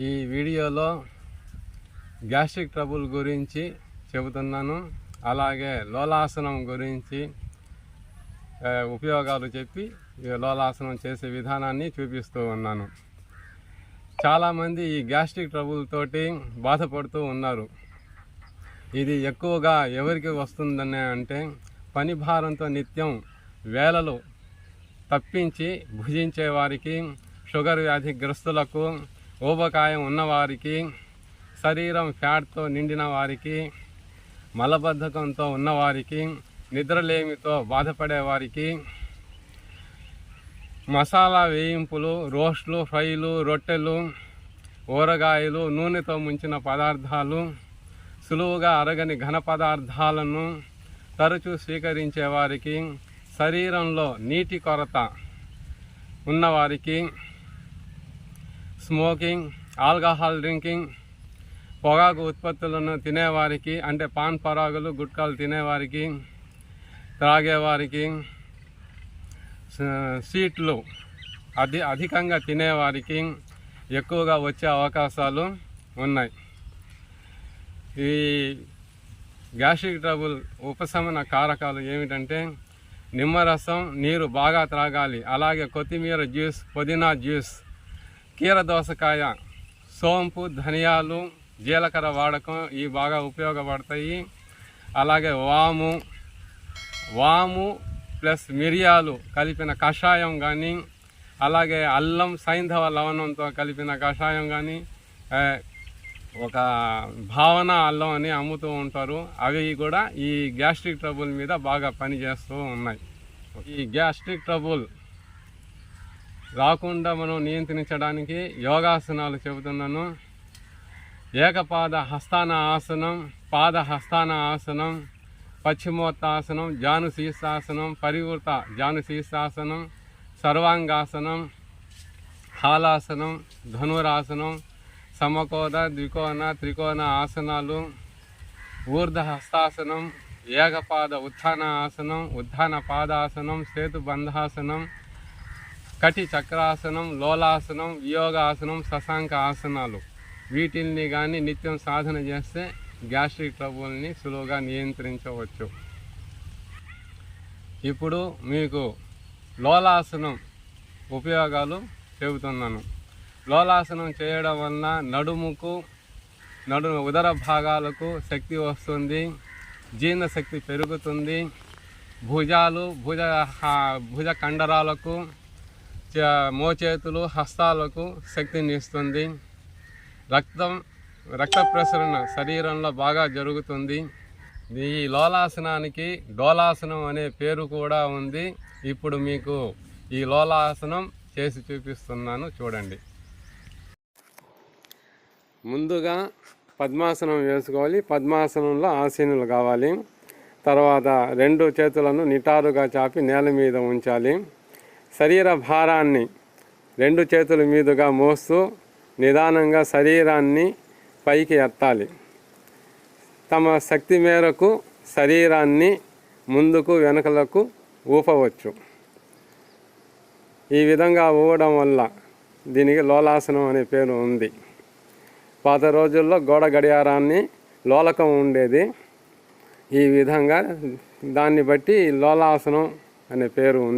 ఈ వీడియోలో gastric trouble గురించి చెబుతున్నాను. అలాగే లోలాసనం గురించి ఉపయోగాలు చెప్పి ఈ లోలాసనం చేసే విధానాన్ని చూపిస్తూ ఉన్నాను. చాలామంది ఈ గ్యాస్ట్రిక్ ట్రబుల్ తోటి బాధపడుతూ ఉన్నారు. ఇది ఎక్కువగా ఎవరికి వస్తుందని అంటే పని భారంతో నిత్యం వేలలు తప్పించి భుజించే వారికి షుగర్ వ్యాధిగ్రస్తులకు ఊబకాయం ఉన్నవారికి శరీరం ఫ్యాట్తో నిండిన వారికి మలబద్ధకంతో ఉన్నవారికి నిద్రలేమితో బాధపడే వారికి మసాలా వేయింపులు రోస్ట్లు ఫ్రైలు రొట్టెలు ఊరగాయలు నూనెతో ముంచిన పదార్థాలు సులువుగా అరగని ఘన పదార్థాలను తరచూ స్వీకరించే వారికి శరీరంలో నీటి కొరత ఉన్నవారికి స్మోకింగ్ ఆల్కహాల్ డ్రింకింగ్ పొగాకు ఉత్పత్తులను తినేవారికి అంటే పాన్ పరాగులు గుట్కాలు తినేవారికి త్రాగేవారికి సీట్లు స్వీట్లు అధి అధికంగా తినేవారికి ఎక్కువగా వచ్చే అవకాశాలు ఉన్నాయి. ఈ గ్యాస్ట్రిక్ ట్రబుల్ ఉపశమన కారకాలు ఏమిటంటే నిమ్మరసం నీరు బాగా త్రాగాలి అలాగే కొత్తిమీర జ్యూస్ పుదీనా జ్యూస్ కీర దోసకాయ సోంపు ధనియాలు జీలకర్ర వాడకం ఇవి బాగా ఉపయోగపడతాయి. అలాగే వాము వాము ప్లస్ మిరియాలు కలిపిన కషాయం కానీ అలాగే అల్లం సైంధవ లవణంతో కలిపిన కషాయం కానీ ఒక భావన అల్లం అని అమ్ముతూ ఉంటారు. అవి కూడా ఈ గ్యాస్ట్రిక్ ట్రబుల్ మీద బాగా పనిచేస్తూ ఉన్నాయి. ఈ గ్యాస్ట్రిక్ ట్రబుల్ రాకుండా మనం నియంత్రించడానికి యోగాసనాలు చెబుతున్నాను. ఏకపాద హస్తాన ఆసనం పాద హస్తాన ఆసనం పశ్చిమోత్తాసనం జాను శీర్షాసనం పరివృత జాను శీర్షాసనం సర్వాంగాసనం హాలాసనం ధనురాసనం సమకోద ద్వికోణ త్రికోణ ఆసనాలు ఊర్ధ హస్తాసనం ఏకపాద ఉత్థాన ఆసనం ఉత్థాన పాదాసనం సేతు బంధాసనం కటి చక్రాసనం లోలాసనం యోగాసనం శశాంక ఆసనాలు. వీటిల్ని కానీ నిత్యం సాధన చేస్తే గ్యాస్ట్రిక్ ట్రబుల్ని సులువుగా నియంత్రించవచ్చు. ఇప్పుడు మీకు లోలాసనం ఉపయోగాలు చెబుతున్నాను. లోలాసనం చేయడం వలన నడుముకు నడు ఉదర భాగాలకు శక్తి వస్తుంది జీర్ణశక్తి పెరుగుతుంది భుజాలు భుజ భుజ కండరాలకు మోచేతులు హస్తాలకు శక్తిని ఇస్తుంది రక్తం రక్త ప్రసరణ శరీరంలో బాగా జరుగుతుంది. ఈ లోలాసనానికి డోలాసనం అనే పేరు కూడా ఉంది. ఇప్పుడు మీకు ఈ లోలాసనం చేసి చూపిస్తున్నాను చూడండి. ముందుగా పద్మాసనం వేసుకోవాలి. పద్మాసనంలో ఆసీనులు కావాలి. తర్వాత రెండు చేతులను నిటారుగా చాపి నేల మీద ఉంచాలి. శరీర భారాన్ని రెండు చేతుల మీదుగా మోస్తూ నిదానంగా శరీరాన్ని పైకి ఎత్తాలి. తమ శక్తి మేరకు శరీరాన్ని ముందుకు వెనకలకు ఊపవచ్చు. ఈ విధంగా ఊవడం వల్ల దీనికి లోలాసనం అనే పేరు ఉంది. పాత రోజుల్లో గోడ గడియారాన్ని లోలకం ఉండేది. ఈ విధంగా దాన్ని బట్టి లోలాసనం అనే పేరు ఉంది.